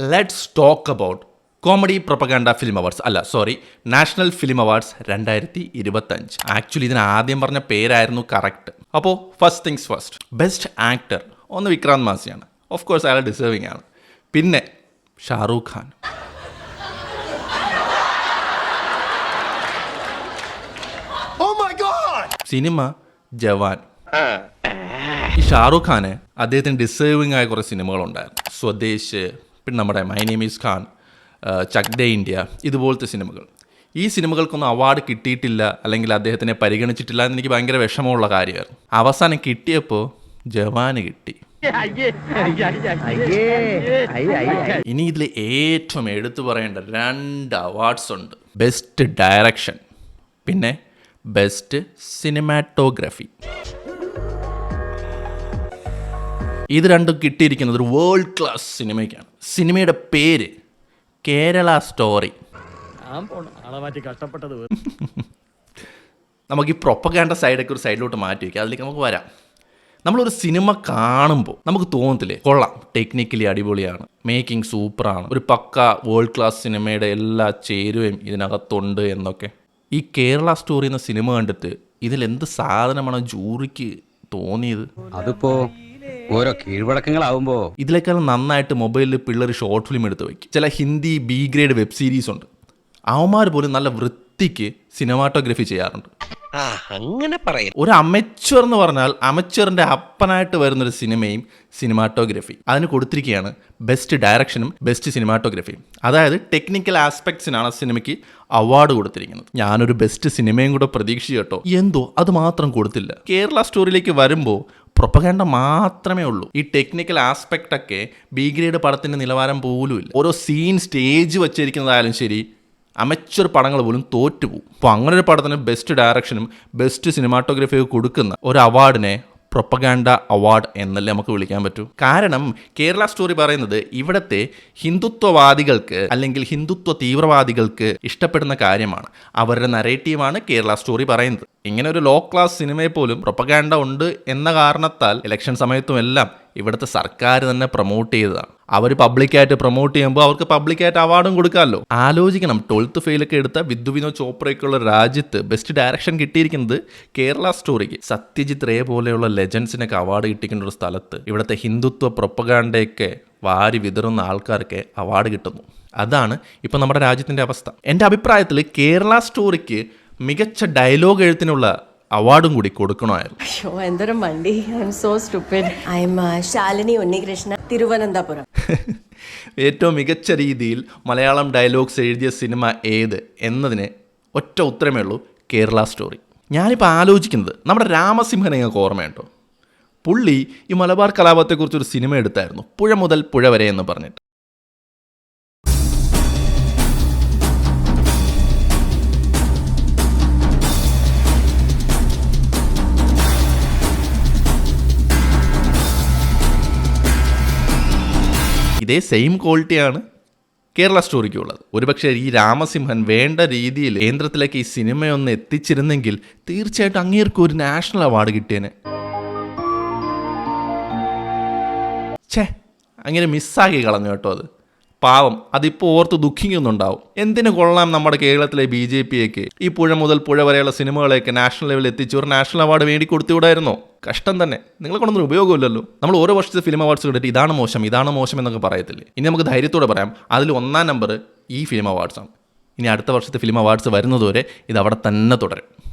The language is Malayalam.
Let's talk about comedy propaganda film awards അല്ല സോറി നാഷണൽ ഫിലിം അവാർഡ്സ് രണ്ടായിരത്തി ഇരുപത്തഞ്ച് ആക്ച്വലി ഇതിന് ആദ്യം പറഞ്ഞ പേരായിരുന്നു കറക്റ്റ് അപ്പോൾ first things first best actor ഒന്ന് വിക്രാന്ത് മാസിയാണ്. ഓഫ് കോഴ്സ് അയാൾ ഡിസേർവിംഗ് ആണ്. പിന്നെ Shahrukh Khan. Oh my god! Cinema Jawan. ഈ ഷാറൂഖ് ഖാന് അദ്ദേഹത്തിന് ഡിസേർവിംഗ് ആയ കുറേ സിനിമകളുണ്ടായിരുന്നു. സ്വദേശ് പിന്നെ നമ്മുടെ my name is Khan Chak De India ഇതുപോലത്തെ സിനിമകൾ. ഈ സിനിമകൾക്കൊന്നും അവാർഡ് കിട്ടിയിട്ടില്ല അല്ലെങ്കിൽ അദ്ദേഹത്തിനെ പരിഗണിച്ചിട്ടില്ല എന്ന് എനിക്ക് ഭയങ്കര വിഷമമുള്ള കാര്യമായിരുന്നു അവസാനം കിട്ടിയപ്പോൾ ജവാന് കിട്ടി. ഇനി ഇതിൽ ഏറ്റവും എടുത്തു പറയേണ്ട രണ്ട് അവാർഡ്സ് ഉണ്ട്. ബെസ്റ്റ് ഡയറക്ഷൻ പിന്നെ ബെസ്റ്റ് സിനിമാറ്റോഗ്രഫി ഇത് രണ്ടും കിട്ടിയിരിക്കുന്നത് ഒരു വേൾഡ് ക്ലാസ് സിനിമയ്ക്കാണ് സിനിമയുടെ പേര് കേരള സ്റ്റോറി ഞാൻ പോണ. ആളെ മാറ്റി കഷ്ടപ്പെട്ടത് നമുക്ക് ഈ പ്രൊപ്പകേണ്ട സൈഡൊക്കെ ഒരു സൈഡിലോട്ട് മാറ്റി വയ്ക്കാം അതിലേക്ക് നമുക്ക് വരാം. നമ്മളൊരു സിനിമ കാണുമ്പോൾ നമുക്ക് തോന്നത്തില്ലേ? കൊള്ളാം. ടെക്നിക്കലി അടിപൊളിയാണ്. മേക്കിംഗ് സൂപ്പറാണ് ഒരു പക്ക വേൾഡ് ക്ലാസ് സിനിമയുടെ എല്ലാ ചേരുവയും ഇതിനകത്തുണ്ട് എന്നൊക്കെ. ഈ കേരള സ്റ്റോറി എന്ന സിനിമ കണ്ടിട്ട് ഇതിൽ എന്ത് സാധനമാണ് ജൂറിക്ക് തോന്നിയത്? അതിപ്പോ ഓരോ കീഴ്വഴക്കങ്ങളാവുമ്പോ ഇതിലേക്കാളും നന്നായിട്ട് മൊബൈലിൽ പിള്ളേർ ഷോർട്ട് ഫിലിം എടുത്ത് വയ്ക്കും ചില Hindi B grade web series ഉണ്ട്. അവന്മാർ പോലും നല്ല വൃത്തിക്ക് സിനിമാറ്റോഗ്രഫി ചെയ്യാറുണ്ട്. ആ അങ്ങനെ പറയാം ഒരു അമച്വർ എന്ന് പറഞ്ഞാൽ അമച്വറിന്റെ അപ്പനായിട്ട് വരുന്ന ഒരു സിനിമയും സിനിമാറ്റോഗ്രഫി അതിന് കൊടുത്തിരിക്കുകയാണ് ബെസ്റ്റ് ഡയറക്ഷനും ബെസ്റ്റ് സിനിമാറ്റോഗ്രഫിയും അതായത് ടെക്നിക്കൽ ആസ്പെക്ട്സിനാണ് ആ സിനിമയ്ക്ക് അവാർഡ് കൊടുത്തിരിക്കുന്നത്. ഞാനൊരു ബെസ്റ്റ് സിനിമയും കൂടെ പ്രതീക്ഷിച്ചു കേട്ടോ. എന്തോ അത് മാത്രം കൊടുത്തില്ല. കേരള സ്റ്റോറിയിലേക്ക് വരുമ്പോൾ പ്രൊപ്പഗാൻഡ മാത്രമേ ഉള്ളൂ. ഈ ടെക്നിക്കൽ ആസ്പെക്റ്റ് ഒക്കെ ബി ഗ്രേഡ് പടത്തിന്റെ നിലവാരം പോലും ഇല്ല. ഓരോ സീൻ സ്റ്റേജ് വച്ചിരിക്കുന്നതായാലും ശരി അമച്ചർ പടങ്ങൾ പോലും തോറ്റുപോകും. അപ്പോൾ അങ്ങനെ ഒരു പടത്തിന് ബെസ്റ്റ് ഡയറക്ഷനും ബെസ്റ്റ് സിനിമാറ്റോഗ്രഫിയും കൊടുക്കുന്ന ഒരു അവാർഡിനെ പ്രൊപ്പഗാൻഡ അവാർഡ് എന്നല്ലേ നമുക്ക് വിളിക്കാൻ പറ്റൂ. കാരണം കേരള സ്റ്റോറി പറയുന്നത് ഇവിടുത്തെ ഹിന്ദുത്വവാദികൾക്ക് അല്ലെങ്കിൽ ഹിന്ദുത്വ തീവ്രവാദികൾക്ക് ഇഷ്ടപ്പെടുന്ന കാര്യമാണ്. അവരുടെ നരേറ്റീവാണ് കേരള സ്റ്റോറി പറയുന്നത്. ഇങ്ങനെ ഒരു ലോ ക്ലാസ് സിനിമയെ പോലും പ്രൊപ്പഗാൻഡ ഉണ്ട് എന്ന കാരണത്താൽ ഇലക്ഷൻ സമയത്തും എല്ലാം ഇവിടുത്തെ സർക്കാർ തന്നെ പ്രൊമോട്ട് ചെയ്തതാണ്. അവർ പബ്ലിക്കായിട്ട് പ്രൊമോട്ട് ചെയ്യുമ്പോൾ അവർക്ക് പബ്ലിക്കായിട്ട് അവാർഡും കൊടുക്കാമല്ലോ. ആലോചിക്കണം ട്വൽത്ത് ഫെയിലൊക്കെ എടുത്ത വിദ്യു വിനോദ് ചോപ്രയ്ക്കുള്ള രാജ്യത്ത് ബെസ്റ്റ് ഡയറക്ഷൻ കിട്ടിയിരിക്കുന്നത് കേരള സ്റ്റോറിക്ക് സത്യജിത് റേ പോലെയുള്ള ലെജൻസിനൊക്കെ അവാർഡ് കിട്ടിക്കുന്ന ഒരു സ്ഥലത്ത് ഇവിടുത്തെ ഹിന്ദുത്വ പ്രൊപ്പഗാണ്ടയൊക്കെ വാരി വിതറുന്ന ആൾക്കാർക്ക് അവാർഡ് കിട്ടുന്നു. അതാണ് ഇപ്പം നമ്മുടെ രാജ്യത്തിന്റെ അവസ്ഥ. എന്റെ അഭിപ്രായത്തിൽ കേരള സ്റ്റോറിക്ക് മികച്ച ഡയലോഗ് എഴുത്തിനുള്ള അവാർഡും കൂടി കൊടുക്കണമായിരുന്നു. അയ്യോ എന്തൊരു മണ്ടി. I'm so stupid I'm Shalini Unnikrishna Thiruvananthapuram. ഏറ്റവും മികച്ച രീതിയിൽ മലയാളം ഡയലോഗ്സ് എഴുതിയ സിനിമ ഏത് എന്നതിന് ഒറ്റ ഉത്തരമേ ഉള്ളൂ കേരള സ്റ്റോറി. ഞാനിപ്പോൾ ആലോചിക്കുന്നത് നമ്മുടെ രാമസിംഹനെ ഞങ്ങൾക്ക് ഓർമ്മയുണ്ടോ? പുള്ളി ഈ മലബാർ കലാപത്തെക്കുറിച്ചൊരു സിനിമ എടുത്തായിരുന്നു പുഴ മുതൽ പുഴ വരെ എന്ന് പറഞ്ഞിട്ട്. ഇതേ സെയിം ക്വാളിറ്റിയാണ് കേരള സ്റ്റോറിക്കുള്ളത് ഒരുപക്ഷെ ഈ രാമസിംഹൻ വേണ്ട രീതിയിൽ കേന്ദ്രത്തിലേക്ക് ഈ സിനിമയൊന്ന് എത്തിച്ചിരുന്നെങ്കിൽ തീർച്ചയായിട്ടും അങ്ങേർക്ക് ഒരു നാഷണൽ അവാർഡ് കിട്ടിയേനെ. ഛേ അങ്ങനെ മിസ്സാക്കി കളഞ്ഞു കേട്ടോ അത്. പാവം അതിപ്പോൾ ഓർത്ത് ദുഃഖിക്കുന്നുണ്ടാവും. എന്തിനു കൊള്ളാം നമ്മുടെ കേരളത്തിലെ ബി ജെ പിയൊക്കെ? ഈ പുഴ മുതൽ പുഴ വരെയുള്ള സിനിമകളെയൊക്കെ നാഷണൽ ലെവലിൽ എത്തിച്ചു ഒരു നാഷണൽ അവാർഡ് വേണ്ടി കൊടുത്തുവിടായിരുന്നോ? കഷ്ടം തന്നെ. നിങ്ങളെ കൊണ്ടൊന്നും ഉപയോഗമില്ലല്ലോ. നമ്മൾ ഓരോ വർഷത്തെ ഫിലിം അവാർഡ്സ് കണ്ടിട്ട് ഇതാണ് മോശം ഇതാണ് മോശം എന്നൊക്കെ പറയത്തില്ലേ? ഇനി നമുക്ക് ധൈര്യത്തോടെ പറയാം അതിൽ ഒന്നാം നമ്പർ ഈ ഫിലിം അവാർഡ്സാണ്. ഇനി അടുത്ത വർഷത്തെ ഫിലിം അവാർഡ്സ് വരുന്നതുവരെ ഇത് അവിടെ തന്നെ തുടരും.